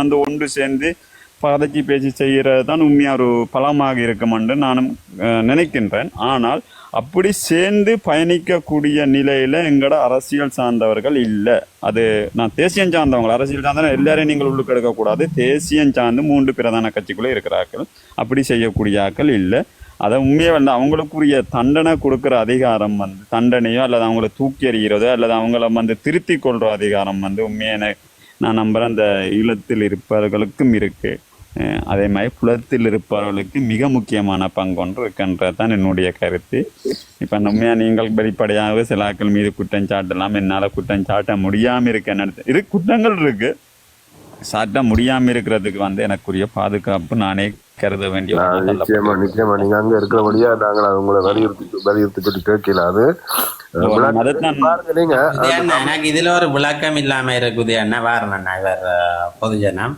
வந்து ஒன்று சேர்ந்து பதச்சி பேச்சு செய்கிறது தான் உண்மையாக ஒரு பலமாக இருக்கும் என்று நானும் நினைக்கின்றேன். ஆனால் அப்படி சேர்ந்து பயணிக்கக்கூடிய நிலையில் எங்களோட அரசியல் சார்ந்தவர்கள் இல்லை. அது நான் தேசியம் சார்ந்தவங்க அரசியல் சார்ந்த எல்லாரையும் நீங்கள் உள்ளுக்கு எடுக்கக்கூடாது. தேசியம் சார்ந்து மூன்று பிரதான கட்சிக்குள்ளே இருக்கிறார்கள். அப்படி செய்யக்கூடிய ஆக்கள் இல்லை. அதை உண்மையாக வந்து அவங்களுக்குரிய தண்டனை கொடுக்குற அதிகாரம் வந்து தண்டனையோ அல்லது அவங்கள தூக்கி எறிகிறதோ அல்லது அவங்கள வந்து திருத்தி கொள்கிற அதிகாரம் வந்து உண்மையான நான் நம்புகிறேன் அந்த ஈழத்தில் இருப்பவர்களுக்கும் இருக்குது அதே மாதிரி புலத்தில் இருப்பவர்களுக்கு மிக முக்கியமான பங்கு ஒன்று இருக்கின்றது தான் என்னுடைய கருத்து. இப்போ உண்மையாக நீங்கள் வெளிப்படையாக சிலாக்கள் மீது குற்றம் சாட்டலாம் என்னால் குற்றம் சாட்ட முடியாமல் இருக்க இரு குற்றங்கள் இருக்குது சாட்ட முடியாமல் இருக்கிறதுக்கு வந்து எனக்குரிய பாதுகாப்பு நானே கருத வேண்டிய நிச்சயமா நிச்சயமா. நீங்க அங்க இருக்கிறபடியா நாங்கள் உங்களை வலியுறுத்தி வலியுறுத்தி சொல்லி கேட்கல அது எனக்கு இதுல ஒரு விளக்கம் இல்லாம இருக்குது என்ன வாரணண்ணா இவர் பொதுஜனம்.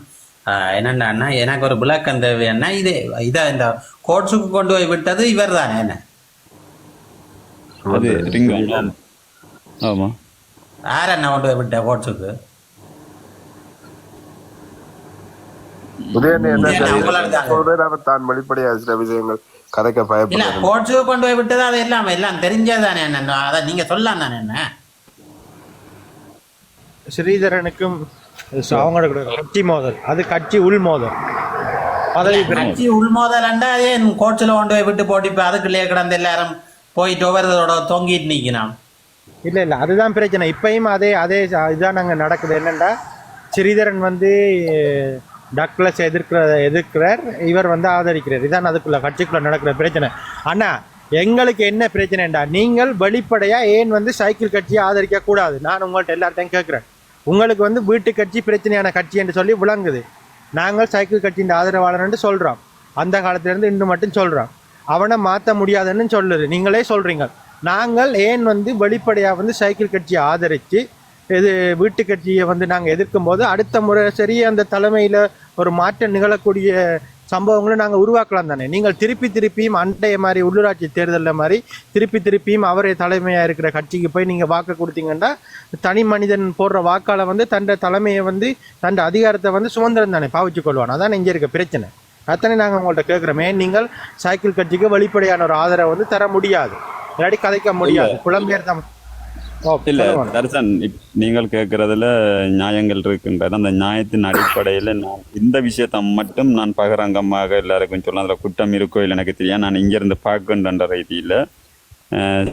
அஹ், என்னண்டான்னா எனக்கு ஒரு விளக்கம் தேவைன்னா இது இத இந்த கோட்ஸுக்கு கொண்டு போய் விட்டது இவர் தானே என்ன ஆமா. யார் என்ன கொண்டு போய் விட்ட கோட்ஸுக்கு? தான் சில விஷயங்கள் கதைக்க கொண்டு போய் விட்டது அது எல்லாம் எல்லாம் தெரிஞ்சதானே என்ன அதை நீங்க சொல்லலாம் தானே என்ன? ஸ்ரீதரனுக்கும் அவங்களோட கூட கட்சி மோதல். அது கட்சி உள் மோதல். பதவி கட்சி உள்மோதலண்டா அதே கோட்ஸில் கொண்டு போய் விட்டு போட்டு இப்போ அதுக்குள்ளேயே கிடந்து எல்லாரும் போயிட்டு ஒவ்வொருத்தரோட தொங்கிட்டு நிற்கணும் இல்ல இல்ல அதுதான் பிரச்சனை. இப்பயும் அதே அதே இதுதான் நாங்க நடக்குது. என்னன்னா ஸ்ரீதரன் வந்து டக்ளஸ் எதிர்க்கிற எதிர்க்கிறார். இவர் வந்து ஆதரிக்கிறார். இதான் அதுக்குள்ள கட்சிக்குள்ள நடக்கிற பிரச்சனை. அண்ணா எங்களுக்கு என்ன பிரச்சனைண்டா? நீங்கள் வெளிப்படையாக ஏன் வந்து சைக்கிள் கட்சியை ஆதரிக்க கூடாது? நான் உங்கள்கிட்ட எல்லார்ட்டையும் கேட்குறேன். உங்களுக்கு வந்து வீட்டு கட்சி பிரச்சனையான கட்சி என்று சொல்லி விளங்குது. நாங்கள் சைக்கிள் கட்சியின் ஆதரவாளர்னு சொல்கிறோம் அந்த காலத்திலேருந்து இன்று இன்னும் மட்டும் சொல்கிறோம் அவனை மாற்ற முடியாதுன்னு சொல்லுது. நீங்களே சொல்கிறீங்க நாங்கள் ஏன் வந்து வெளிப்படையாக வந்து சைக்கிள் கட்சியை ஆதரித்து இது வீட்டு கட்சியை வந்து நாங்கள் எதிர்க்கும் போது அடுத்த முறை சரி அந்த தலைமையில் ஒரு மாற்றம் நிகழக்கூடிய சம்பவங்களை நாங்கள் உருவாக்கலாம் தானே. நீங்கள் திருப்பி திருப்பியும் அண்டைய மாதிரி உள்ளூராட்சி தேர்தலில் மாதிரி திருப்பி திருப்பியும் அவரே தலைமையாக இருக்கிற கட்சிக்கு போய் நீங்கள் வாக்கு கொடுத்தீங்கன்னா தனி மனிதன் போடுற வாக்கால வந்து தன்னை தலைமையை வந்து தன் அதிகாரத்தை வந்து சுதந்திரம் தானே பாவிச்சு கொள்வான். அதான் இங்கே இருக்க பிரச்சனை. அத்தனை நாங்கள் உங்கள்கிட்ட கேட்குறோமே நீங்கள் சைக்கிள் கட்சிக்கு வெளிப்படையான ஒரு ஆதரவை வந்து தர முடியாது. இல்லாட்டி கதைக்க முடியாது. புலம்பெயர் ஓ, இல்ல. தர்சன் நீங்கள் கேட்கறதுல நியாயங்கள் இருக்கின்றது அந்த நியாயத்தின் அடிப்படையில் நான் இந்த விஷயத்தை மட்டும் நான் பகிரங்கமாக எல்லாருக்கும் சொல்ல அதில் குற்றம் இருக்கோ இல்லை எனக்கு தெரியும் நான் இங்கிருந்து பார்க்கின்ற ரீதியில்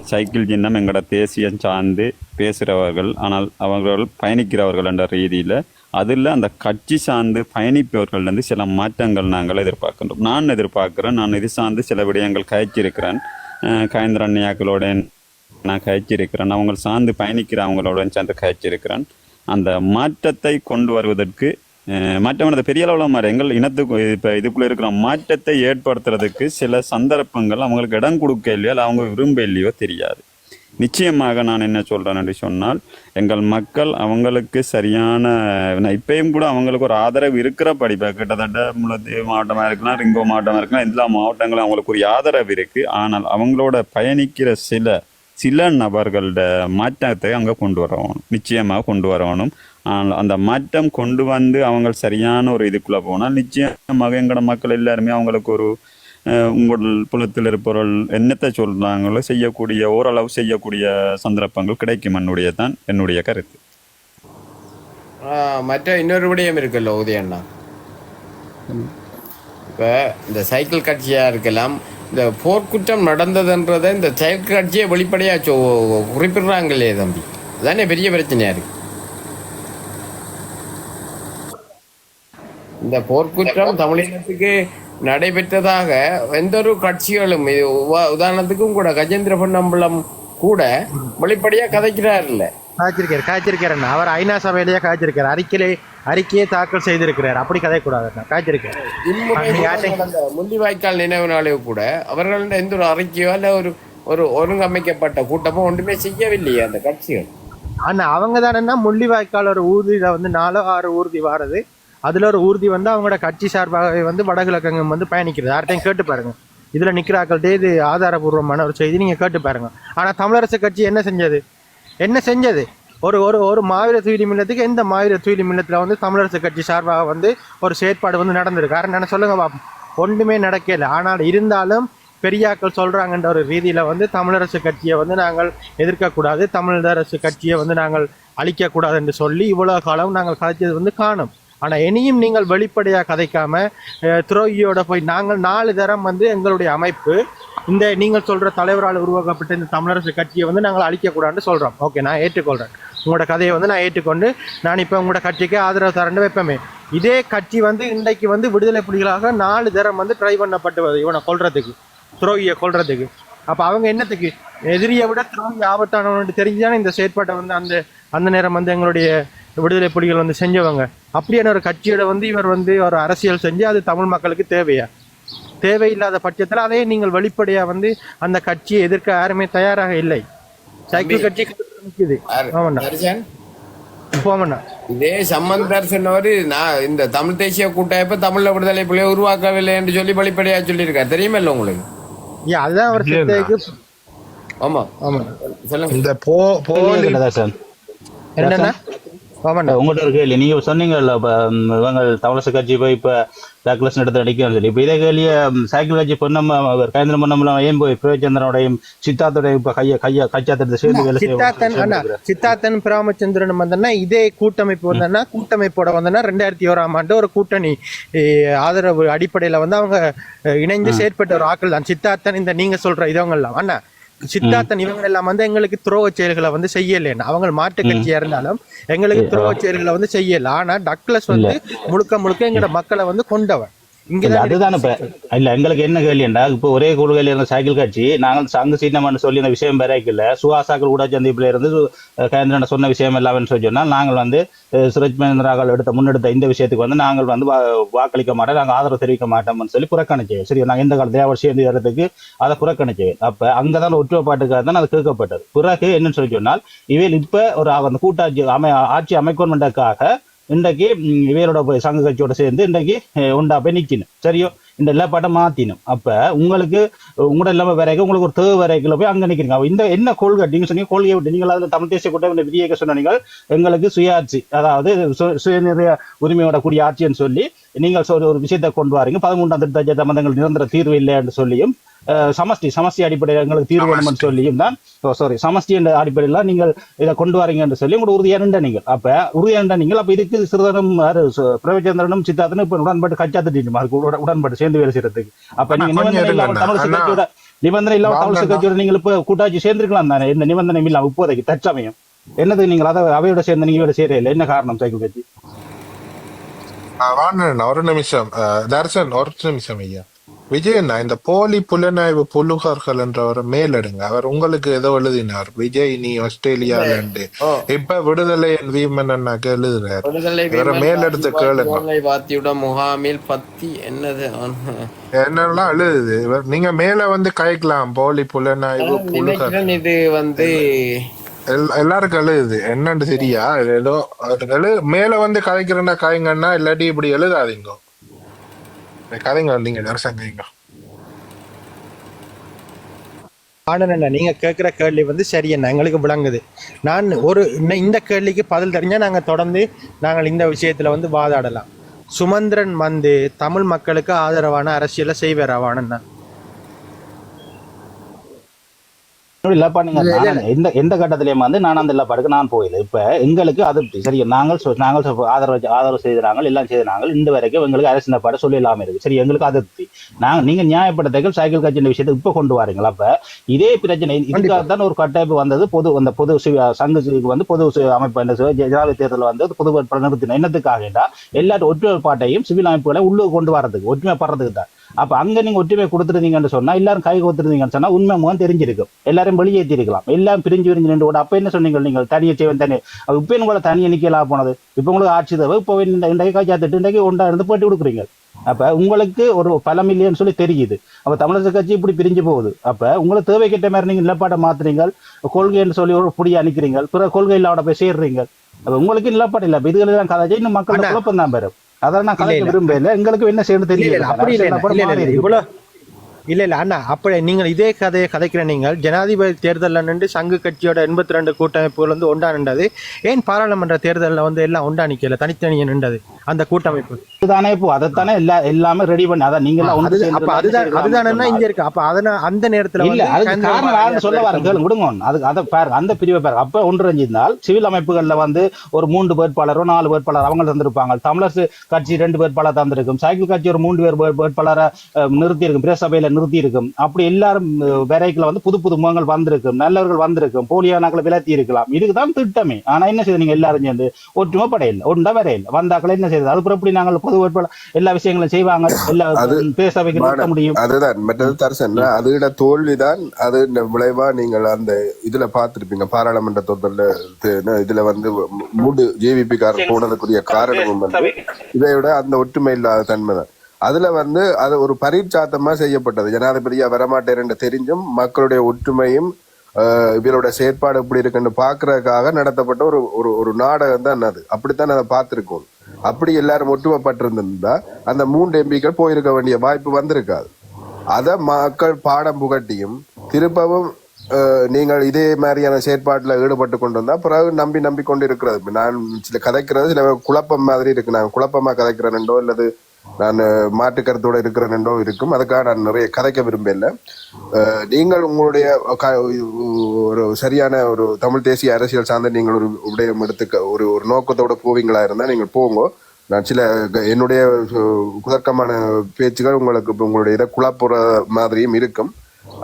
சைக்கிள் சின்னம் எங்களோட தேசியம் சார்ந்து பேசுகிறவர்கள் ஆனால் அவர்கள் பயணிக்கிறவர்கள் என்ற ரீதியில் அதில் அந்த கட்சி சார்ந்து பயணிப்பவர்கள் வந்து சில மாற்றங்கள் நாங்கள் எதிர்பார்க்கின்றோம். நான் எதிர்பார்க்கிறேன் நான் இது சார்ந்து சில விடயங்கள் கழிச்சிருக்கிறேன் கயந்திரன் அண்ணியாக்களோட நான் கழிச்சிருக்கிறேன் அவங்க சார்ந்து பயணிக்கிற அவங்களுடன் சேர்ந்து கழிச்சிருக்கிறேன் அந்த மாற்றத்தை கொண்டு வருவதற்கு அஹ், மாற்றமானது பெரிய அளவில் மாற எங்கள் இனத்துக்கு இப்போ இதுக்குள்ளே இருக்கிற மாற்றத்தை ஏற்படுத்துறதுக்கு சில சந்தர்ப்பங்கள் அவங்களுக்கு இடம் கொடுக்க இல்லையோ இல்லை அவங்க விரும்ப இல்லையோ தெரியாது. நிச்சயமாக நான் என்ன சொல்கிறேன் என்று சொன்னால் எங்கள் மக்கள் அவங்களுக்கு சரியான இப்பயும் கூட அவங்களுக்கு ஒரு ஆதரவு இருக்கிற படிப்பை கிட்டத்தட்ட முல்லத்தீவு மாவட்டமாக இருக்கலாம் ரிங்கோ மாவட்டமாக இருக்கலாம் எல்லா மாவட்டங்களும் அவங்களுக்கு ஒரு ஆதரவு இருக்குது ஆனால் அவங்களோட பயணிக்கிற சில சில நபர்களோட மாற்றத்தை அங்கே கொண்டு வரணும். நிச்சயமாக கொண்டு வரணும். ஆனால் அந்த மாற்றம் கொண்டு வந்து அவங்க சரியான ஒரு இதுக்குள்ளே போனால் நிச்சயமாக எங்களோட மக்கள் எல்லாருமே அவங்களுக்கு ஒரு உங்கள் புலத்தில் இருப்பவர்கள் என்னத்தை சொல்றாங்களோ செய்யக்கூடிய ஓரளவு செய்யக்கூடிய சந்தர்ப்பங்கள் கிடைக்கும் என்னுடைய தான் என்னுடைய கருத்து. மற்ற இன்னொரு விடயம் இருக்குல்ல உதயண்ணா. இப்ப இந்த சைக்கிள் கட்சியா இருக்கலாம் இந்த போர்க்குற்றம் நடந்ததுன்றதை இந்த செயற்காட்சியை வெளிப்படையாக வெளிப்படையா சொ குறிப்பிடுறாங்க இல்லையே தம்பி. அதானே பெரிய பிரச்சனையாக இருக்கு. இந்த போர்க்குற்றம் தமிழினத்துக்கு நடைபெற்றதாக எந்த ஒரு கட்சிகளும் இது உதாரணத்துக்கும் கூட கஜேந்திர பொன்னம்பலம் கூட வெளிப்படையா கதைக்கிறார் இல்லை காய்ச்சிருக்காரு காய்ச்சிருக்காரு அவர் ஐநா சபையிலேயே காய்ச்சிருக்காரு. அறிக்கையிலே அறிக்கையை தாக்கல் செய்திருக்கிறார். அப்படி கதைக்கூடாது நடந்த முள்ளிவாய்க்கால் நினைவு நாளே கூட அவர்கள் எந்த ஒரு அறிக்கையோ அல்ல ஒரு ஒரு ஒருங்கமைக்கப்பட்ட கூட்டமோ ஒன்றுமே செய்யவில்லையே அந்த கட்சிகள். ஆனா அவங்க தானே முள்ளிவாய்க்கால் ஒரு ஊர்தியில வந்து நாலோ ஆறு ஊர்தி வாரது. அதுல ஒரு ஊர்தி வந்து அவங்களோட கட்சி சார்பாக வந்து வடகிழக்கங்கம் வந்து பயணிக்கிறது. யார்ட்டையும் கேட்டு பாருங்க. இதுல நிக்கிறாக்கள்கிட்ட இது ஆதாரபூர்வமான ஒரு செய்தி நீங்க கேட்டு பாருங்க. ஆனா தமிழரசு கட்சி என்ன செஞ்சது? என்ன செஞ்சது? ஒரு ஒரு ஒரு மாவீர துயிலி மில்லத்துக்கு எந்த மாவீர துயிலி மில்லத்தில் வந்து தமிழரசு கட்சி சார்பாக வந்து ஒரு செயற்பாடு வந்து நடந்திருக்கு. காரணம் என்ன சொல்லுங்க பாப்போம் ஒன்றுமே நடக்கல. ஆனால் இருந்தாலும் பெரியாக்கள் சொல்கிறாங்கன்ற ஒரு ரீதியில் வந்து தமிழரசு கட்சியை வந்து நாங்கள் எதிர்க்கக்கூடாது தமிழரசு கட்சியை வந்து நாங்கள் அழிக்கக்கூடாது என்று சொல்லி இவ்வளோ காலம் நாங்கள் கதைச்சது வந்து காணும். ஆனால் இனியும் நீங்கள் வெளிப்படையாக கதைக்காம துரோகியோட போய் நாங்கள் நாலு தரம் வந்து எங்களுடைய அமைப்பு இந்த நீங்கள் சொல்கிற தலைவரால் உருவாக்கப்பட்ட இந்த தமிழரசு கட்சியை வந்து நாங்கள் அழிக்கக்கூடாதுன்னு சொல்கிறோம் ஓகே நான் ஏற்றுக்கொள்கிறேன் உங்களோட கதையை வந்து நான் ஏற்றுக்கொண்டு நான் இப்போ உங்களோட கட்சிக்கு ஆதரவு தரேன்னு வைப்பேமே. இதே கட்சி வந்து இன்றைக்கு வந்து விடுதலை புலிகளாக நாலு தரம் வந்து ட்ரை பண்ணப்பட்டு இவனை கொல்றதுக்கு துரோகியை கொல்றதுக்கு. அப்போ அவங்க என்னத்துக்கு? எதிரியை விட துரோகி ஆபத்தானவன்னு தெரிஞ்சுதானே இந்த செயற்பாட்டை வந்து அந்த அந்த நேரம் வந்து எங்களுடைய விடுதலை புலிகள் வந்து செஞ்சவங்க. அப்படியான ஒரு கட்சியோட வந்து இவர் வந்து ஒரு அரசியல் செஞ்சு அது தமிழ் மக்களுக்கு தேவையா? தேவையில்லாத பட்சத்தில் அதே நீங்கள் வெளிப்படையா வந்து அந்த கட்சியை எதிர்க்க யாருமே தயாராக இல்லை. சைக்கிள் கட்சி நிக்குது. போமண்ணா. இதே சம்பந்தர் சொன்னவர் நான் இந்த தமிழ் தேசிய கூட்டமைப்ப தமிழ்ல விடுதலை புலியை உருவாக்கவில்லை என்று சொல்லி வெளிப்படையா சொல்லியிருக்காரு. தெரியுமில்ல உங்களுக்கு? அதுதான் அவர் ஆமா. ஆமாண்ணா. சொல்லுங்க. இந்த போ உங்கள்கிட்ட ஒரு கேள்வி நீங்க சொன்னீங்கல்ல இப்ப இவங்க தமிழரசு கட்சி போய் இப்ப டாக்லஸ் எடுத்து அடிக்கணும் சொல்லி. இப்ப இதே கேள்விய ம், சைக்கிள் கட்சி பொன்னம் கேந்திர பொன்னம்லாம் ஏன் போய் பிரேச்சந்திரனுடையும் சித்தார்த்தோடையும் இப்ப கைய கைய கச்சாத்திரத்தை சேர்ந்து வேலை சித்தார்த்தன் அண்ணா சித்தார்த்தன் பிரமச்சந்திரன் வந்தனா இதே கூட்டமைப்பு வந்தனா கூட்டமைப்போட வந்தனா ரெண்டாயிரத்தி ஓராம் ஆண்டு ஒரு கூட்டணி ஆதரவு அடிப்படையில வந்து அவங்க இணைந்து செயற்பட்ட ஒரு ஆக்கள் தான் சித்தார்த்தன் இந்த நீங்க சொல்ற இதவங்க எல்லாம் அண்ணா சித்தார்த்தன் இவங்க எல்லாம் வந்து எங்களுக்கு துரோக செயல்களை வந்து செய்யலைன்னு அவங்க மாட்டு கட்சியா இருந்தாலும் எங்களுக்கு துரோக செயல்களை வந்து செய்யல. ஆனா டக்ளஸ் வந்து முழுக்க முழுக்க எங்களோட மக்களை வந்து கொண்டவன் இல்ல அதுதான் இப்ப இல்ல எங்களுக்கு என்ன கேள்விண்டா இப்ப ஒரே கொள்கையில இருந்த சைக்கிள் கட்சி நாங்கள் சங்கு சீனமான்னு சொல்லி இந்த விஷயம் பெறாக்கல சுகாசாக்கள் கூட சந்திப்புல இருந்து கேந்திரன் சொன்ன விஷயம் எல்லாமே சொல்லி சொன்னால் நாங்கள் வந்து சுரஜ் மகேந்திராக்கள் எடுத்த முன்னெடுத்த இந்த விஷயத்துக்கு வந்து நாங்கள் வந்து வா- வாக்களிக்க மாட்டோம் நாங்கள் ஆதரவு தெரிவிக்க மாட்டோம்னு சொல்லி புறக்கணிச்சேன் சரி நாங்கள் இந்த காலத்துல அவர் சேர்ந்து இடத்துக்கு அதை புறக்கணிச்சேன் அப்ப அங்கதான் ஒற்றுமைப்பாட்டுக்காக தான் அது கேட்கப்பட்டது. பிறகு என்னன்னு சொல்லி சொன்னால் இவையில் இப்ப ஒரு அந்த கூட்டாட்சி அமை ஆட்சி அமைக்கணுன்றதுக்காக இன்றைக்கு வேரோட இவரோட போய் சங்க கட்சியோட சேர்ந்து இன்றைக்கு உண்டா போய் நிக்கணும் சரியோ? இந்த நிலப்பாட்டை மாத்தினும் அப்ப உங்களுக்கு உங்களோட இல்லாம வரைக்கும் உங்களுக்கு ஒரு தேவை வரைக்கும் போய் அங்க நிக்கிறீங்க அப்ப இந்த என்ன கொள்கை நீங்க சொன்னீங்க கொள்கையை விட்டு. நீங்கள் அதில் தமிழ் தேசிய கூட்டம் விதியேக்க சொன்னீங்க. எங்களுக்கு சுயாட்சி அதாவது சு- சுயநிறைய உரிமையோட கூடிய ஆட்சின்னு சொல்லி நீங்கள் ஒரு விஷயத்தை கொண்டு வரீங்க. பதிமூன்றாம் திட்ட சம்பந்தங்கள் நிரந்தர தீர்வு இல்லைன்னு சொல்லியும் சமஷ்டி சமஷ்டி அடிப்படையில் எங்களுக்கு தீர்வு வேணும்னு சொல்லியும் தான். சாரி சமஷ்டி என்ற அடிப்படையில் நீங்கள் இதை கொண்டு வரீங்க என்று சொல்லி உங்களோட உறுதியா இருந்த நீங்கள். அப்ப உறுதியா இருந்த நீங்கள். அப்ப இதுக்கு சிறுதனும் பிரபச்சந்திரனும் சித்தார்த்தனும் இப்ப உடன்பாடு கச்சாத்துட்டீங்க அதுக்கு உட- உடன்பாடு சேர்ந்து வேலை செய்யறதுக்கு. அப்ப நீங்க தமிழ். கட்சியோட நிபந்தனை இல்லாம தமிழ் வாங்க கட்சியோட நீங்கள் இப்ப கூட்டாட்சி சேர்ந்திருக்கலாம் தானே. இந்த நிபந்தனை இல்லாம இப்போதைக்கு தற்சமயம். என்னது நீங்கள் அதை அவையோட சேர்ந்து நீங்க வேலை செய்யறீங்க என்ன காரணம் சைக்கிள் கட்சி? வாணன் ஒரு நிமிஷம். தர்சன் ஒரு நிமிஷம் ஐயா. விஜயண்ணா இந்த போலி புலனாய்வு புலுகர்கள் என்றவர் மேலெடுங்க. அவர் உங்களுக்கு ஏதோ எழுதினார். விஜய் நீ ஆஸ்திரேலியால. இப்ப விடுதலை வீமன் அண்ணாக்கு எழுதுறாரு. மேலெடுத்து கேளுங்க. வாத்தியுடன் முகாமில் பத்தி என்னது? என்னெல்லாம் எழுதுது? நீங்க மேல வந்து கயக்கலாம் போலி புலனாய்வு புலுகர் இது வந்து எல்- எல்லாருக்கும் எழுதுது. என்னன்னு சரியா ஏதோ மேல வந்து கதைக்கிறேன்னா கதைங்கன்னா இல்லாட்டி இப்படி எழுதாதீங்க. கதைங்க நீங்க நரசங்க ஆனண்ணா நீங்க கேட்குற கேள்வி வந்து சரியண்ணா எங்களுக்கு விளங்குது. நான் ஒரு இந்த கேள்விக்கு பதில் தெரிஞ்சா நாங்க தொடர்ந்து நாங்கள் இந்த விஷயத்துல வந்து வாதாடலாம். சுமந்திரன் வந்து தமிழ் மக்களுக்கு ஆதரவான அரசியலை செய்வார் அவனண்ணா இல்லப்பா நீங்க எந்த எந்த கட்டத்திலயும் வந்து நான் அந்த இல்லப்பாடுக்கு நான் போயில இப்ப எங்களுக்கு அதிருப்தி சரி நாங்கள் நாங்கள் ஆதரவு ஆதரவு செய்தாங்க எல்லாம் செய்தாங்க இந்த வரைக்கும் எங்களுக்கு அரசு பாட சொல்லி இல்லாம இருக்கு சரி எங்களுக்கு அதிருப்தி நாங்க நீங்க நியாயப்படுத்தங்கள் சைக்கிள் கட்சி விஷயத்தை இப்ப கொண்டு வரீங்களா? அப்ப இதே பிரச்சனை இதுக்காக தான் ஒரு கட்டமைப்பு வந்தது. பொது அந்த பொது சங்கத்துக்கு வந்து பொது அமைப்பு என்ன ஜனாதிபதி தேர்தல் வந்து பொது நிறுத்தின என்னத்துக்காக எல்லாரும் ஒற்றுமைப்பாட்டையும் சிவில் அமைப்புகளை உள்ளுக்கு கொண்டு வரதுக்கு ஒற்றுமைப்படுறதுக்கு தான். அப்ப அங்க நீங்க ஒற்றுமை கொடுத்துருந்தீங்கன்னு சொன்னா எல்லாரும் கை கொடுத்துருந்தீங்கன்னு சொன்னா உண்மை முகம் தெரிஞ்சிருக்கும். எல்லாரும் வெளியேற்றி இருக்கலாம் எல்லாம் பிரிஞ்சு பிரிஞ்சு நின்று கூட அப்ப என்ன சொன்னீங்க நீங்கள்? தனியை செய்வன் தனி. அப்ப இப்ப உங்களை தனியை நிக்கலாம் போனது? இப்ப உங்களுக்கு ஆட்சி தேவை. இப்போ இந்த இன்றைக்கு காய்ச்சாத்துட்டு இன்றைக்கு ஒன்றா இருந்து போட்டி கொடுக்குறீங்க. அப்ப உங்களுக்கு ஒரு பலம் இல்லைன்னு சொல்லி தெரியுது. அப்ப தமிழக கட்சி இப்படி பிரிஞ்சு போகுது. அப்ப உங்களுக்கு தேவை கேட்ட மாதிரி நீங்க நிலப்பாட்டை மாத்துறீங்க கொள்கைன்னு சொல்லி ஒரு புடியை அனுக்கிறீங்க பிற கொள்கை இல்லாத போய் சேர்றீங்க அப்ப உங்களுக்கு நிலப்பாடு இல்ல. இதுகளை தான் கதை. இன்னும் மக்கள் குழப்பம் தான் பெறும். அதான் நான் கலைக்க. விரும்பல எங்களுக்கு என்ன செய்யணும் தெரியல. அப்படி இல்ல, இல்ல, இல்ல, இல்ல, இவ்வளவு இல்ல இல்ல அண்ணா அப்படி நீங்கள் இதே கதையை கதைக்கிற நீங்கள் ஜனாதிபதி தேர்தலில் நின்று சங்கு கட்சியோட எண்பத்தி ரெண்டு கூட்டமைப்புகள் வந்து ஒன்றா நின்றது. ஏன் பாராளுமன்ற தேர்தலில் வந்து எல்லாம் ஒன்றா நிக்கல? தனித்தனியே நின்றது அந்த கூட்டமைப்பு. அதுதானே இப்போ அதைத்தானே எல்லா எல்லாமே ரெடி பண்ணி. அதான் நீங்க அது- அதுதான். இங்க இருக்கு? அப்ப அதன அந்த நேரத்துல இல்ல அதுக்கு காரணம் சொல்ல வரேன் கேளுங்க விடுங்க. அதுக்கு அதை பாருங்க அந்த பிரிவை பாருங்க அப்ப ஒன்று ரஞ்சிருந்தால் சிவில் அமைப்புகள்ல வந்து ஒரு மூன்று வேட்பாளரோ நாலு வேட்பாளர் அவங்க தந்திருப்பாங்க. தமிழரசு கட்சி ரெண்டு வேட்பாளர் தந்திருக்கும். சைக்கிள் கட்சி ஒரு மூன்று பேர் வேட்பாளரை நிறுத்தி இருக்கும் பிரசபையில நிறுத்தி இருக்கும் அப்படி எல்லாரும் வேலைக்குள்ள வந்து புது புது முகங்கள் வந்திருக்கும். நல்லவர்கள் வந்திருக்கும். போலியானாக்களை விலத்தி இருக்கலாம். இதுக்குதான் திட்டமே. ஆனா என்ன செய்யுது நீங்க எல்லாரும் சேர்ந்து ஒற்றுமை படையில ஒன்றா வரையில. வந்தாக்களை என்ன செய்யுது அதுக்கப்புறம் எப்படி நாங்கள் பொது வேட்பாளர் எல்லா விஷயங்களும் செய்வாங்க. எல்லா பேசவைக்கு நிறுத்த முடியும். அதுதான். மற்றது தரிசன் அதோட தோல்விதான். அது இந்த விளைவா நீங்கள் அந்த இதுல பார்த்திருப்பீங்க. பாராளுமன்ற தேர்தல்ல இது- இதுல வந்து மூடு ஜேவிபி காரர் போனதுக்குரிய காரணமும் வந்து இதை விட அந்த ஒற்றுமை இல்லாத தன்மை தான். அதுல வந்து அது ஒரு பரீட்சாத்தமா செய்யப்பட்டது. ஜனாதிபதியா வரமாட்டேன் என்று தெரிஞ்சும் மக்களுடைய ஒற்றுமையும் ஆஹ், இவரோட செயற்பாடு எப்படி இருக்குன்னு பாக்குறதுக்காக நடத்தப்பட்ட ஒரு ஒரு ஒரு நாடகம் தான் அது. அப்படித்தான் அதை பார்த்திருக்கோம். அப்படி எல்லாரும் ஒட்டுமைப்பட்டிருந்திருந்தா அந்த மூன்று எம்பிக்கள் போயிருக்க வேண்டிய வாய்ப்பு வந்திருக்காது. அத மக்கள் பாடம் புகட்டியும் திருப்பவும் நீங்கள் இதே மாதிரியான செயற்பாட்டுல ஈடுபட்டு கொண்டு வந்தா பிறகு நம்பி நம்பி கொண்டு இருக்கிறது. நான் சில கதைக்கிறது சில குழப்பம் மாதிரி இருக்கு. நான் குழப்பமா கதைக்கிறேன்டோ அல்லது நான் மாற்று கருத்தோட இருக்கிறேன்டோ இருக்கும். அதுக்காக நான் நிறைய கதைக்க விரும்பல நீங்கள் உங்களுடைய ஒரு சரியான ஒரு தமிழ் தேசிய அரசியல் சார்ந்த நீங்கள் ஒரு விடயம் எடுத்துக்க ஒரு ஒரு நோக்கத்தோட போவீங்களா இருந்தால் நீங்கள் போங்க. நான் சில என்னுடைய குதர்க்கமான பேச்சுகள் உங்களுக்கு இப்போ உங்களுடைய இதை குழப்புற மாதிரியும் இருக்கும்.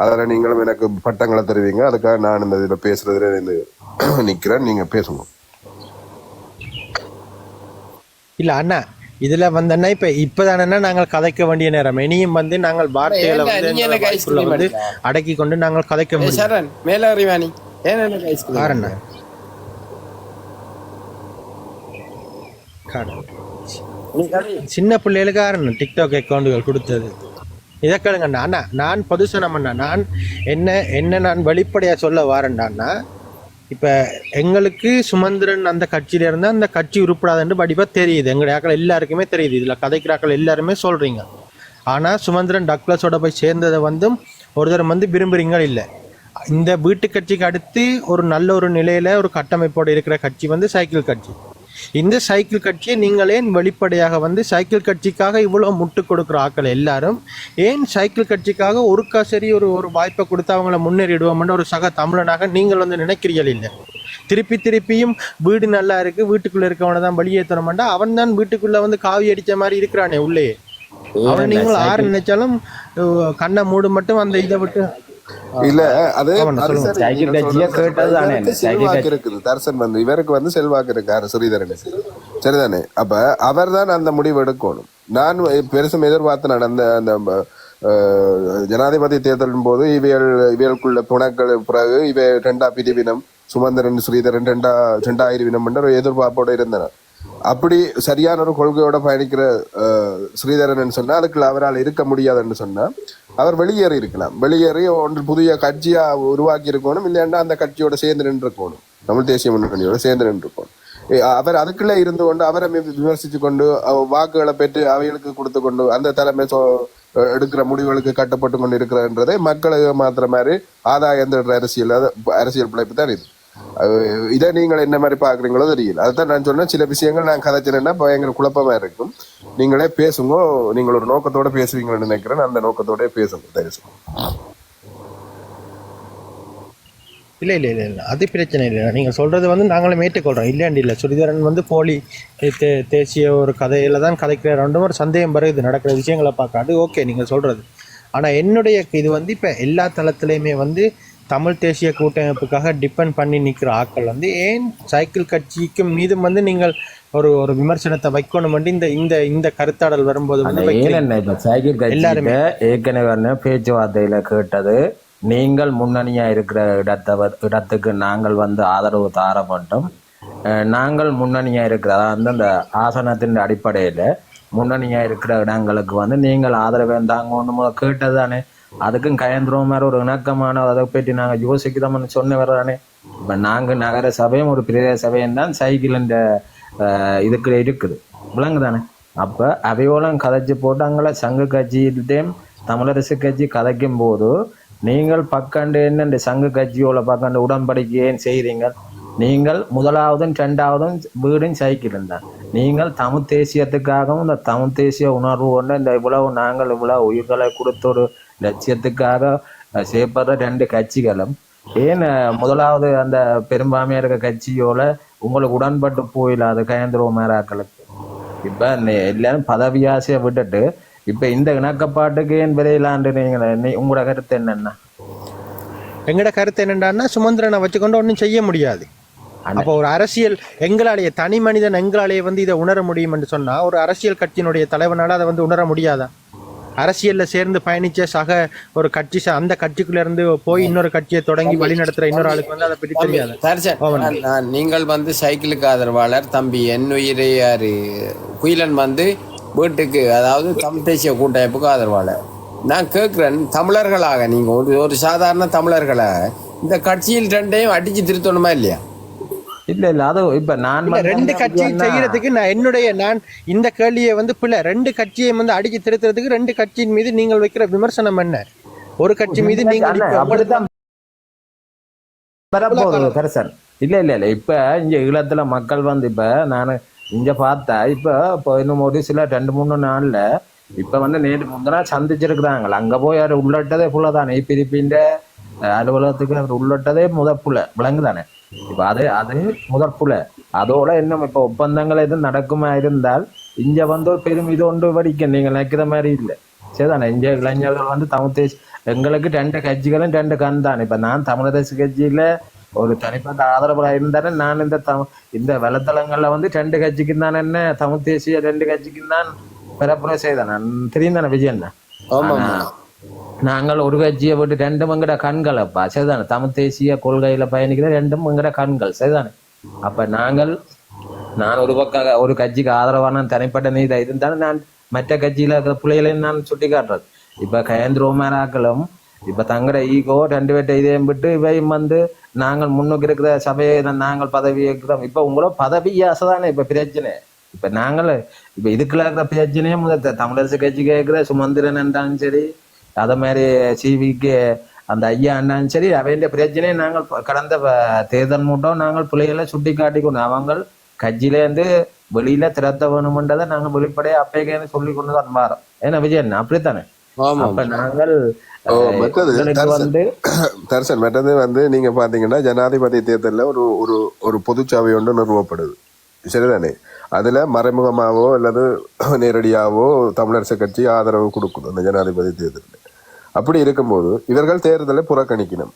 அதில் நீங்களும் எனக்கு பட்டங்களை தருவீங்க. அதுக்காக நான் இந்த இதில் பேசுறதுல இருந்து நிற்கிறேன். நீங்க பேசுங்க. இல்ல அண்ணா. இதுல வந்தன்னா இப்ப இப்பதானே நாங்கள் கதைக்க வேண்டிய நேரம். இனியும் வந்து நாங்கள் வார்த்தைகளை வந்து வந்து? அடக்கி கொண்டு நாங்கள் கதைக்க முடியும். மேல அறிவாணி ஏன் எனக்கு ஐஸ்கிரீம் காரண காரணம் நீ கதை. சின்ன பிள்ளைகளுக்கு காரணம் டிக்டாக் அக்கௌண்டுகள் கொடுத்தது? இதை கேளுங்கண்ணா அண்ணா. நான் பொதுசனமண்ணா நான் என்ன என்ன நான் வெளிப்படையாக சொல்ல வாரேன்டான்னா இப்போ எங்களுக்கு சுமந்திரன் அந்த கட்சியில இருந்தால் அந்த கட்சி உருப்படாதுன்னு படிப்பாக தெரியுது. எங்களுடைய ஆக்கள் எல்லாருக்குமே தெரியுது. இதில் கதைக்கிறாக்கள் எல்லாருமே சொல்கிறீங்க ஆனால் சுமந்திரன் டக்ளஸோட போய் சேர்ந்ததை வந்தும் ஒருத்தர் வந்து விரும்புகிறீங்க இல்லை. இந்த வீட்டு கட்சிக்கு அடுத்து ஒரு நல்ல ஒரு நிலையில் ஒரு கட்டமைப்போடு இருக்கிற கட்சி வந்து சைக்கிள் கட்சி. இந்த சைக்கிள் கட்சியை நீங்கள் ஏன் வெளிப்படையாக வந்து சைக்கிள் கட்சிக்காக இவ்வளோ முட்டு கொடுக்குற ஆக்கள் எல்லாரும்? ஏன் சைக்கிள் கட்சிக்காக ஒருக்கா சரி ஒரு ஒரு வாய்ப்பை கொடுத்து அவங்கள முன்னேறிடுவோம்னு ஒரு சக தமிழனாக நீங்கள் வந்து நினைக்கிறீர்கள் இல்லை திருப்பி திருப்பியும் வீடு நல்லா இருக்கு வீட்டுக்குள்ள இருக்கவனை தான் வெளியேற்றணும்டா அவன் தான் வீட்டுக்குள்ள வந்து காவி அடிச்ச மாதிரி இருக்கிறானே உள்ளே. அவன் நீங்கள் ஆறு நினைச்சாலும் கண்ணை மூடு மட்டும் அந்த இதை விட்டு இல்ல அது செல்வாக்கு. இருக்குது தர்சன் வந்து. இவருக்கு வந்து செல்வாக்கு இருக்காரு ஸ்ரீதரனுக்கு சரிதானே? அப்ப அவர் தான் அந்த முடிவு எடுக்கணும். நான் பெருசும் எதிர்பார்த்து நடந்த அந்த ஜனாதிபதி தேர்தலின் போது இவையல் இவைகளுக்குள்ள புணக்கள் பிறகு இவை ரெண்டா பிரிவினம் சுமந்திரன் ஸ்ரீதரன் ரெண்டா ரெண்டாயிரம் என்ற ஒரு எதிர்பார்ப்போட இருந்தனர். அப்படி சரியான ஒரு கொள்கையோட பயணிக்கிற ஸ்ரீதரன் சொன்னா அதுக்குள்ள அவரால் இருக்க முடியாதுன்னு சொன்னா அவர் வெளியேறி இருக்கலாம். வெளியேறி ஒன்று புதிய கட்சியா உருவாக்கி இருக்கணும் இல்லைன்னா அந்த கட்சியோட சேர்ந்து நின்றுக்கணும். தமிழ் தேசிய முன்னணியோட சேர்ந்து நின்றுக்கணும். அவர் அதுக்குள்ளே இருந்து கொண்டு அவரை விமர்சித்து கொண்டு வாக்குகளை பெற்று அவைகளுக்கு கொடுத்து கொண்டு அந்த தலைமை எடுக்கிற முடிவுகளுக்கு கட்டுப்பட்டு கொண்டு இருக்கிறன்றதை மக்களை மாத்திர மாதிரி ஆதாயம் அரசியல் அரசியல் பிழைப்பு தான் இது. இதை நீங்கள் என்ன மாதிரி பாக்குறீங்களோ தெரியல. அதுதான் நான் சொன்னேன் சில விஷயங்கள் நான் கதைச்சினேன்னா பயங்கர குழப்பமா இருக்கும். நீங்களே பேசுங்க நீங்கள் ஒரு நோக்கத்தோட பேசுவீங்கன்னு நினைக்கிறேன். அந்த நோக்கத்தோட பேசுங்க தயவு இல்ல இல்லை இல்லை இல்லை. இல்லை அது பிரச்சனை இல்லை. நீங்கள் சொல்கிறது வந்து நாங்களும் ஏற்றுக்கொள்கிறோம் இல்லையாண்டி இல்லை. சுடிதரன் வந்து போலி தே தேசிய ஒரு கதையில் தான் கதைக்கிறாருன்ற ஒரு சந்தேகம் வருது நடக்கிற விஷயங்களை பார்க்க. அது ஓகே நீங்கள் சொல்கிறது ஆனால் என்னுடைய இது வந்து இப்போ எல்லா தளத்துலேயுமே வந்து தமிழ் தேசிய கூட்டமைப்புக்காக டிபெண்ட் பண்ணி நிற்கிற ஆட்கள் வந்து ஏன் சைக்கிள் கட்சிக்கும் மீதும் வந்து நீங்கள் ஒரு ஒரு விமர்சனத்தை வைக்கணும் இந்த இந்த இந்த கருத்தாடல் வரும்போது வந்து சைக்கிள் எல்லாருமே. கட்சியிட்ட ஏற்கனவே பேச்சுவார்த்தையில கேட்டது நீங்கள் முன்னணியா இருக்கிற இடத்த இடத்துக்கு நாங்கள் வந்து ஆதரவு தார மாட்டோம் நாங்கள் முன்னணியா இருக்கிற அதாவது அந்த ஆசனத்தின் அடிப்படையில முன்னணியா இருக்கிற இடங்களுக்கு வந்து நீங்கள் ஆதரவு தாங்கன்னு கேட்டது தானே. அதுக்கும் கயந்திரம் மாதிரி ஒரு இணக்கமான அதை பற்றி நாங்கள் யோசிக்கிறோம்னு சொன்ன வர்றானே. இப்போ நாங்கள் நகர சபையும் ஒரு பிரதேச சபையும் தான் சைக்கிள் இந்த இதுக்கு இருக்குது. விளங்குதானே? அப்போ அவையோலம் கதைச்சி போட்டு அங்கே சங்க கட்சியிட்டையும் தமிழரசு கட்சி கதைக்கும் போது நீங்கள் பக்கண்டு என்ன சங்க கட்சியோட பக்கண்டு உடன்படிக்கையேன்னு ஏன் செய்கிறீங்க நீங்கள் முதலாவதும் ரெண்டாவதும் வீடும் சைக்கிளும் தான் நீங்கள் தமிழ் தேசியத்துக்காகவும் இந்த தமிழ் தேசிய உணர்வு கொண்டு இந்த இவ்வளவு நாங்கள் இவ்வளவு உயிர்களை கொடுத்த ஒரு லட்சியத்துக்காக அஹ், செயற்படுற ரெண்டு கட்சிகளும். ஏன் முதலாவது அந்த பெரும்பான்மையா இருக்க கட்சியோட உங்களுக்கு உடன்பட்டு போயிடாது கயந்திரோ மேராக்களுக்கு. இப்ப நெ- எல்லாரும் பதவி ஆசையை விட்டுட்டு இப்ப இந்த இணக்கப்பாட்டுக்கு ஏன் நீங்க நீ- உங்களோட கருத்து என்னன்னா? எங்கட கருத்து என்னடான்னா சுமந்திரனை வச்சுக்கொண்டு ஒன்றும் செய்ய முடியாது. அப்போ ஒரு அரசியல் எங்களாலேயே தனி மனிதன் எங்களாலேயே வந்து இதை உணர முடியும் என்று சொன்னா ஒரு அரசியல் கட்சியினுடைய தலைவனால அதை வந்து உணர முடியாதா? அரசியல்ல சேர்ந்து பயணிச்ச சக ஒரு கட்சி அந்த கட்சிக்குள்ள இருந்து போய் இன்னொரு கட்சியை தொடங்கி வழி நடத்துற இன்னொரு ஆளுக்கு வந்து அதை பற்றி தெரியாது. நீங்கள் வந்து சைக்கிளுக்கு ஆதரவாளர். தம்பி என் உயிரையாரு குயிலன் வந்து வீட்டுக்கு அதாவது தமிழ் தேசிய கூட்டமைப்புக்கு ஆதரவாளர். நான் கேட்கிறேன் தமிழர்களாக நீங்க ஒரு ஒரு சாதாரண தமிழர்களாக இந்த கட்சியில் ரெண்டையும் அடிச்சு திருத்தணுமா இல்லையா? இல்ல இல்ல அது இப்ப நான் ரெண்டு கட்சி செய்யறதுக்கு நான் என்னுடைய நான் இந்த கேள்வியை வந்து பிள்ளை ரெண்டு கட்சியை வந்து அடிக்கி திருத்துறதுக்கு ரெண்டு கட்சியின் மீது நீங்கள் வைக்கிற விமர்சனம் என்ன? ஒரு கட்சி மீது நீங்கள் பெருசன் இல்ல இல்ல இல்ல இப்ப இங்க ஈழத்துல மக்கள் வந்து இப்ப நான் இங்க பார்த்தா இப்ப இப்போ இன்னும் ஒரு சில ரெண்டு மூணு நாள்ல இப்ப வந்து நேற்று முந்தினா சந்திச்சிருக்கிறாங்க. அங்க போய் உள்ளட்டதே புள்ள தானே பிரிப்பின்ற அலுவலகத்துக்கு அவர் உள்ளட்டதே முதற்புல விலங்கு தானே இப்ப அது அது முதற்புல. அதோட இன்னும் இப்ப ஒப்பந்தங்கள் எதுவும் நடக்குமா இருந்தால் இங்க வந்து ஒரு பெரும் இது ஒன்று வடிக்க நீங்க நினைக்கிற மாதிரி இல்லை. சரிதானே? இங்க இளைஞர்கள் வந்து தமிழ் தேச எங்களுக்கு ரெண்டு கட்சிகளும் ரெண்டு கண் தான். இப்ப நான் தமிழ் தேச கட்சியில ஒரு தனிப்பட்ட ஆதரவாக இருந்தாலும் நான் இந்த தம் இந்த வலைத்தளங்களில் வந்து ரெண்டு கட்சிக்கும் தான் என்ன தமிழ் தேசிய ரெண்டு கட்சிக்கும் தான் பரப்புரை செய்தேன்? நான் தெரியும் தானே விஜயண்ணா ஆமா நாங்கள் ஒரு கட்சியை விட்டு ரெண்டும் எங்கட கண்கள் அப்பா. சரிதானே? தமிழ் தேசிய கொள்கையில பயணிக்கிற ரெண்டும் எங்கட கண்கள். சரிதானே? அப்ப நாங்கள் நான் ஒரு பக்கம் ஒரு கட்சிக்கு ஆதரவான தனிப்பட்ட நீதி இருந்தாலும் நான் மற்ற கட்சியில இருக்கிற பிள்ளைகளையும் நான் சுட்டி காட்டுறது இப்ப கயந்திரோமராக்களும் இப்ப தங்கட ஈகோ ரெண்டு பேர்ட்ட இதையும் விட்டு இவையும் வந்து நாங்கள் முன்னுக்கு இருக்கிற சபையை நாங்கள் பதவி இருக்கிறோம் இப்ப உங்களோட பதவி ஆசை தானே இப்ப பிரச்சனை. இப்ப நாங்கள் இப்ப இதுக்குள்ள இருக்கிற பிரச்சனையே முதல் தமிழரசு கட்சி கேட்கிற சுமந்திரன் என்றாலும் சரி அதே மாதிரி சிவிக்கு அந்த ஐயா அண்ணாலும் சரி அவைய பிரச்சனையை நாங்கள் கடந்த தேர்தல் மூட்டம் நாங்கள் பிள்ளைகளை சுட்டி காட்டிக்கொண்டு அவங்க கட்சியிலேருந்து வெளியில திறத்த வேணுமென்றதை நாங்கள் வெளிப்படையா அப்பேக்கேன்னு சொல்லி கொண்டு தான் மாறோம் ஏன்னா விஜயன் அப்படித்தானே அப்ப நாங்கள் மற்றது தரிசன். வந்து தர்சன் மற்றது வந்து நீங்க பாத்தீங்கன்னா ஜனாதிபதி தேர்தலில் ஒரு ஒரு ஒரு பொதுச்சபை ஒன்று நிறுவப்படுது. சரிதானே? அதுல மறைமுகமாவோ அல்லது நேரடியாவோ தமிழரசு கட்சி ஆதரவு கொடுக்குது அந்த ஜனாதிபதி தேர்தலில். அப்படி இருக்கும்போது இவர்கள் தேர்தலை புறக்கணிக்கணும்.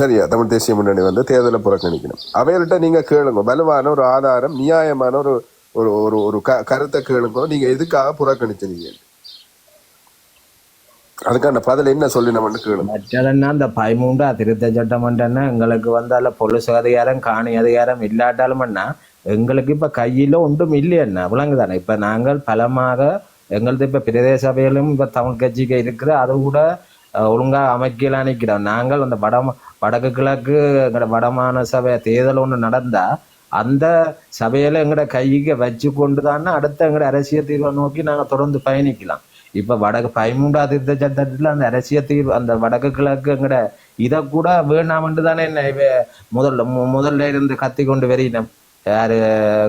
சரியா? தமிழ் தேசிய முன்னணி வந்து தேர்தலை புறக்கணிக்கணும். அவைகள்ட்ட நீங்க கேளுங்க. வலுவான ஒரு ஆதாரம் நியாயமான ஒரு ஒரு ஒரு ஒரு க கருத்தை கேளுங்க. நீங்க எதுக்காக புறக்கணிச்சீங்க அதுக்கான பதில் என்ன சொல்லி நம்ம கேளுங்க. அந்த இந்த பதிமூன்றா திருத்த சட்டமன்றம்னா எங்களுக்கு வந்து அதில் பொலிசு அதிகாரம் காணி அதிகாரம் இல்லாட்டாலும்னா எங்களுக்கு இப்ப கையில ஒன்றும் இல்லையண்ணா. விளங்குதானே? இப்ப நாங்கள் பலமாக எங்களது இப்போ பிரதேச சபையிலும் இப்போ தமிழ் கட்சிக்கு இருக்குது. அது கூட ஒழுங்காக அமைக்கலாம் நிற்கிறோம் நாங்கள் அந்த வட வடக்கு கிழக்கு எங்களோட வடமான சபை தேர்தல் ஒன்று நடந்தால் அந்த சபையில் எங்களோட கைக்கு வச்சு கொண்டு தானே அடுத்த எங்களோட அரசியல் தீர்வை நோக்கி நாங்கள் தொடர்ந்து பயணிக்கலாம். இப்போ வடக்கு பதிமூன்றாவது திருத்த சட்டத்தில் அந்த அரசியல் தீர்வு அந்த வடக்கு கிழக்கு எங்கட இதை கூட வேணாமன்ட்டு தானே என்ன முதல்ல மு- முதல்ல இருந்து கத்தி கொண்டு வெறியினம் யார்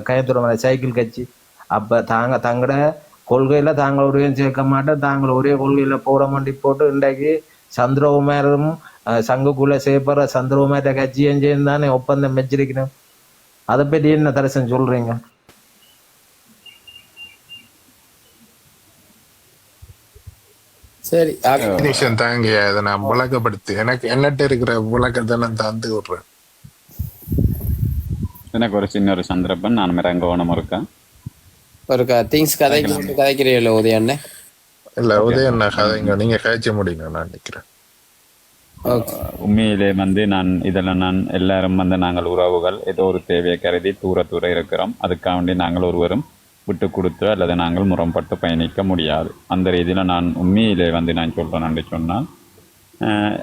கயத்துறை சைக்கிள் கட்சி. அப்போ தாங்க தங்கட கொள்கையில தாங்கள் ஒரே சேர்க்க மாட்டோம். தாங்கள் ஒரே கொள்கையில போட மாட்டி போட்டு இன்றைக்கு சந்திரகுமாரும் சங்குக்குள்ள செய்யப்படுற சந்திரகுமார கட்சியும் சேர்ந்து தானே ஒப்பந்தம் வச்சிருக்கணும். அதை பற்றி என்ன தரிசனம் சொல்றீங்க? சரி அ- நிமிஷம் தாங்க அதை நான் விளக்கப்படுத்தி. எனக்கு என்னட்ட இருக்கிற விளக்கத்தை நான் தந்து விடுறேன். எனக்கு ஒரு சின்ன ஒரு சந்தர்ப்பம். நான் மிரங்கோணம் இருக்கேன். ஒரு திங்ஸ் கதைக்கு கதைக்கிறீங்களோ உதயண்ணே இல்ல உதயம் நான் கதைங்க நீங்க காய்ச்ச முடியும் நான் நினைக்கிறேன். ஓகே உண்மையிலே வந்து நான் இதில் நான் எல்லாரும் வந்து நாங்கள் உறவுகள் ஏதோ ஒரு தேவையை கருதி தூர தூர இருக்கிறோம். அதுக்காக வேண்டி நாங்கள் ஒருவரும் விட்டு கொடுத்து அல்லது நாங்கள் முரண்பட்டு பயணிக்க முடியாது. அந்த ரீதியில் நான் உண்மையிலே வந்து நான் சொல்கிறேன் சொன்னால்.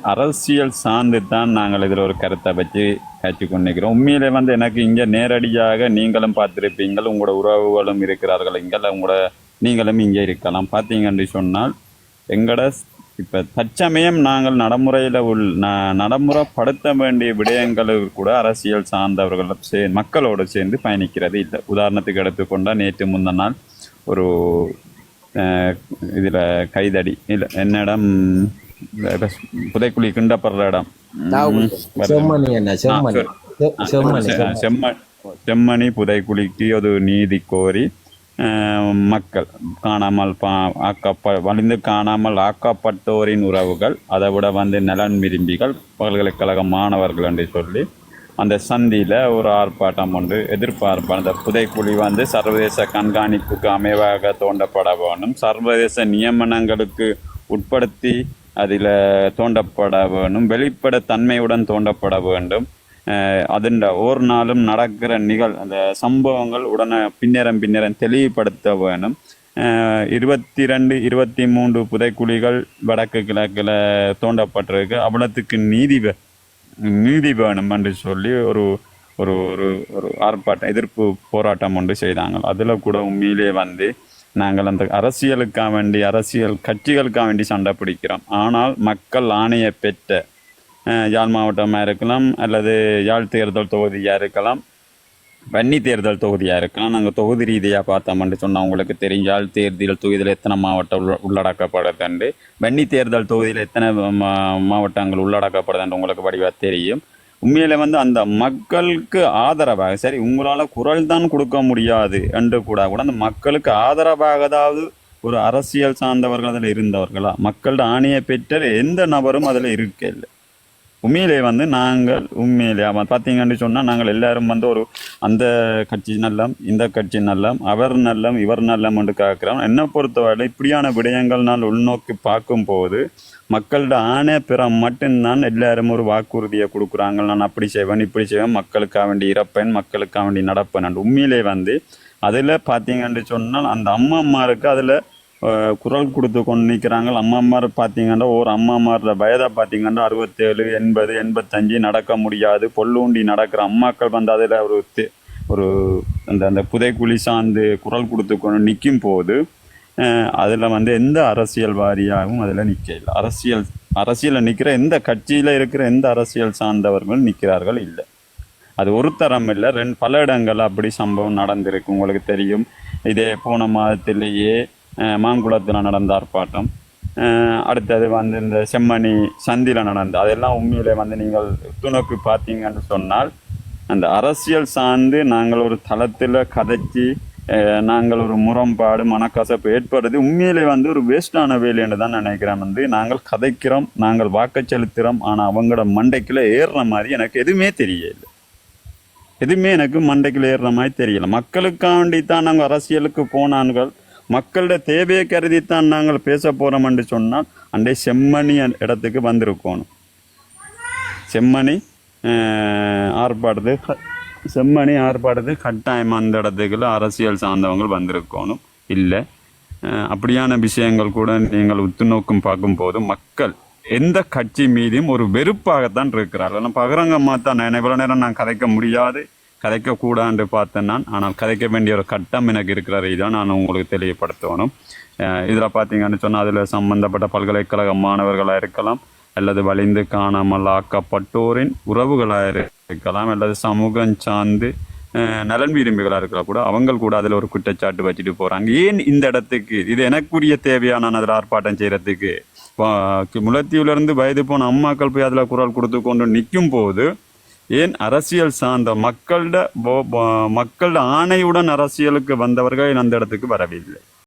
அரசியல் சார்ந்து தான் நாங்கள் இதில் ஒரு கருத்தை வச்சு காட்சி கொண்டிருக்கிறோம் உண்மையிலே வந்து எனக்கு இங்கே நேரடியாக நீங்களும் பார்த்துருப்பீங்கள் உங்களோட உறவுகளும் இருக்கிறார்கள் இங்கே உங்களோட நீங்களும் இங்கே இருக்கலாம். பார்த்தீங்கன்னு சொன்னால் எங்களோட இப்போ தற்சமயம் நாங்கள் நடைமுறையில் உள் ந- நடைமுறைப்படுத்த வேண்டிய விடயங்களுக்கு கூட அரசியல் சார்ந்தவர்கள் சே மக்களோடு சேர்ந்து பயணிக்கிறது இல்லை. உதாரணத்துக்கு எடுத்துக்கொண்டால் நேற்று முந்தின நாள் ஒரு இதில் கைதடி இல்லை என்னிடம் புதைக்குழி கிண்டப்படுற இடம் செம்மணி புதைக்குழிக்கு ஒரு நீதி கோரி மக்கள் காணாமல் ஆக்கப்ப வலிந்து காணாமல் ஆக்கப்பட்டோரின் உறவுகள் அதை விட வந்து நலன் விரும்பிகள் பல்கலைக்கழக மாணவர்கள் என்று சொல்லி அந்த சந்தியில் ஒரு ஆர்ப்பாட்டம் ஒன்று எதிர்பார்ப்பு அந்த புதைக்குழி வந்து சர்வதேச கண்காணிப்புக்கு அமைவாக தோண்டப்பட வேண்டும் சர்வதேச நியமனங்களுக்கு உட்படுத்தி அதில் தோண்டப்பட வேண்டும் வெளிப்பட தன்மையுடன் தோண்டப்பட வேண்டும். அதுண்ட ஒவ்வொரு நாளும் நடக்கிற நிகழ் அந்த சம்பவங்கள் உடனே பின்னரம் பின்னரம் தெளிவுபடுத்த வேணும் இருபத்தி ரெண்டு இருபத்தி மூன்று புதைக்குழிகள் வடக்கு கிழக்கில் தோண்டப்பட்டிருக்கு. அவ்வளோத்துக்கு நீதி வே- நீதி வேணும் என்று சொல்லி ஒரு ஒரு ஒரு ஒரு ஆர்ப்பாட்டம் எதிர்ப்பு போராட்டம் ஒன்று செய்தாங்க. அதில் கூட உண்மையிலே வந்து நாங்கள் அந்த அரசியலுக்காக வேண்டி அரசியல் கட்சிகளுக்காக வேண்டி சண்டை பிடிக்கிறோம். ஆனால் மக்கள் ஆணையை பெற்ற யாழ் மாவட்டமாக இருக்கலாம் அல்லது யாழ் தேர்தல் தொகுதியாக இருக்கலாம் வன்னி தேர்தல் தொகுதியாக இருக்கலாம். நாங்கள் தொகுதி ரீதியாக பார்த்தோம்னு சொன்னால் உங்களுக்கு தெரியும் யாழ் தேர்தல் தொகுதியில் எத்தனை மாவட்டம் உள்ள உள்ளடக்கப்படுதுண்டு வன்னி தேர்தல் தொகுதியில் எத்தனை மா மாவட்டங்கள் உள்ளடக்கப்படுதுன்னு உங்களுக்கு வடிவாக தெரியும். உண்மையில் வந்து அந்த மக்களுக்கு ஆதரவாக சரி உங்களால் குரல் தான் கொடுக்க முடியாது என்று கூட கூட அந்த மக்களுக்கு ஆதரவாக ஏதாவது ஒரு அரசியல் சார்ந்தவர்கள் அதில் இருந்தவர்களா? மக்களோட ஆணையை பெற்ற எந்த நபரும் அதில் இருக்க இல்லை உண்மையிலே வந்து நாங்கள் உண்மையிலே அவன் பார்த்தீங்கன்னு சொன்னால் நாங்கள் எல்லாரும் வந்து ஒரு அந்த கட்சி நல்லம் இந்த கட்சி நல்லம் அவர் நல்லம் இவர் நல்லம் என்று கேட்குறோம். என்னை பொறுத்தவரை இப்படியான விடயங்கள் நான் உள்நோக்கி பார்க்கும்போது மக்களோட ஆணை பிற மட்டும்தான் எல்லாரும் ஒரு வாக்குறுதியை கொடுக்குறாங்க. நான் அப்படி செய்வேன் இப்படி செய்வேன் மக்களுக்காக வேண்டி இறப்பேன் மக்களுக்காக வேண்டி நடப்பேன். உண்மையிலே வந்து அதில் பார்த்தீங்கன்னு சொன்னால் அந்த அம்மா அம்மாருக்கு அதில் குரல் கொடுத்து கொண்டு நிற்கிறாங்க. அம்மாமார் பார்த்தீங்கன்னா ஒரு அம்மாமாரோட வயதை பார்த்தீங்கன்னா அறுபத்தேழு எண்பது எண்பத்தஞ்சு நடக்க முடியாது. பொல்லுண்டி நடக்கிற அம்மாக்கள் வந்து அதில் ஒரு ஒரு அந்த அந்த புதைக்குழி சார்ந்து குரல் கொடுத்து கொண்டு நிற்கும் போது அதில் வந்து எந்த அரசியல் வாரியாகவும் அதில் நிற்க இல்லை. அரசியல் அரசியலில் நிற்கிற எந்த கட்சியில் இருக்கிற எந்த அரசியல் சார்ந்தவர்களும் நிற்கிறார்கள் இல்லை. அது ஒரு தரம் இல்லை. ரெண்டு பல இடங்கள் அப்படி சம்பவம் நடந்திருக்கு. உங்களுக்கு தெரியும். இதே போன மாதத்திலேயே மாங்குளத்தில் நடந்த ஆர்ப்பாட்டம். அடுத்தது வந்து இந்த செம்மணி சந்தியில் நடந்த அதெல்லாம் உண்மையிலே வந்து நீங்கள் துணக்கு பார்த்தீங்கன்னு சொன்னால் அந்த அரசியல் சார்ந்து நாங்கள் ஒரு தளத்தில் கதைச்சி நாங்கள் ஒரு முரண்பாடு மனக்கசப்பு ஏற்படுறது உண்மையிலே வந்து ஒரு வேஸ்டான வேலைன்னு தான் நினைக்கிறேன். வந்து நாங்கள் கதைக்கிறோம் நாங்கள் வாக்கு செலுத்துகிறோம் ஆனால் அவங்களோட மண்டைக்குள்ள ஏறுற மாதிரி எனக்கு எதுவுமே தெரியல. எதுவுமே எனக்கு மண்டைக்குள்ள ஏறுற மாதிரி தெரியல. மக்களுக்காண்டி தான் நாங்கள் அரசியலுக்கு போனான்கள். மக்களோட தேவையை கருதித்தான் நாங்கள் பேச போகிறோம் என்று சொன்னால் அண்டை செம்மணி இடத்துக்கு வந்திருக்கணும் செம்மணி ஆர்ப்பாடுது க- செம்மணி ஆர்ப்பாடுது கட்டாயம் அந்த இடத்துக்குள்ள அரசியல் சார்ந்தவங்க வந்திருக்கணும் இல்லை அப்படியான விஷயங்கள் கூட நீங்கள் உத்துநோக்கும் பார்க்கும்போது மக்கள் எந்த கட்சி மீதும் ஒரு வெறுப்பாகத்தான் இருக்கிறார்கள். நான் பகிரங்கமாக தான் நான் இவ்வளோ நேரம் நான் கதைக்க முடியாது. கதைக்க கூடாண்டு பார்த்தேன் நான். ஆனால் கதைக்க வேண்டிய ஒரு கட்டம் எனக்கு இருக்கிற இதை நான் உங்களுக்கு தெளிவுபடுத்தணும். இதில் பார்த்தீங்கன்னு சொன்னால் அதில் சம்பந்தப்பட்ட பல்கலைக்கழக மாணவர்களாக இருக்கலாம் அல்லது வலிந்து காணாமல் ஆக்கப்பட்டோரின் உறவுகளாக இருக்கலாம் அல்லது சமூகம் சார்ந்து நலன் விரும்பிகளாக இருக்கலாம் கூட அவங்க கூட அதில் ஒரு குற்றச்சாட்டு வச்சுட்டு போகிறாங்க. ஏன் இந்த இடத்துக்கு? இது எனக்குரிய தேவையான நான் அதில் ஆர்ப்பாட்டம் செய்கிறதுக்கு. முளத்தீவுலேருந்து வயது போன அம்மாக்கள் போய் அதில் குரல் கொடுத்து கொண்டு நிற்கும் போது ஏன் அரசியல் சார்ந்த மக்களோட மக்களோட ஆணையுடன் அரசியலுக்கு வந்தவர்கள் அந்த இடத்துக்கு வரவில்லை?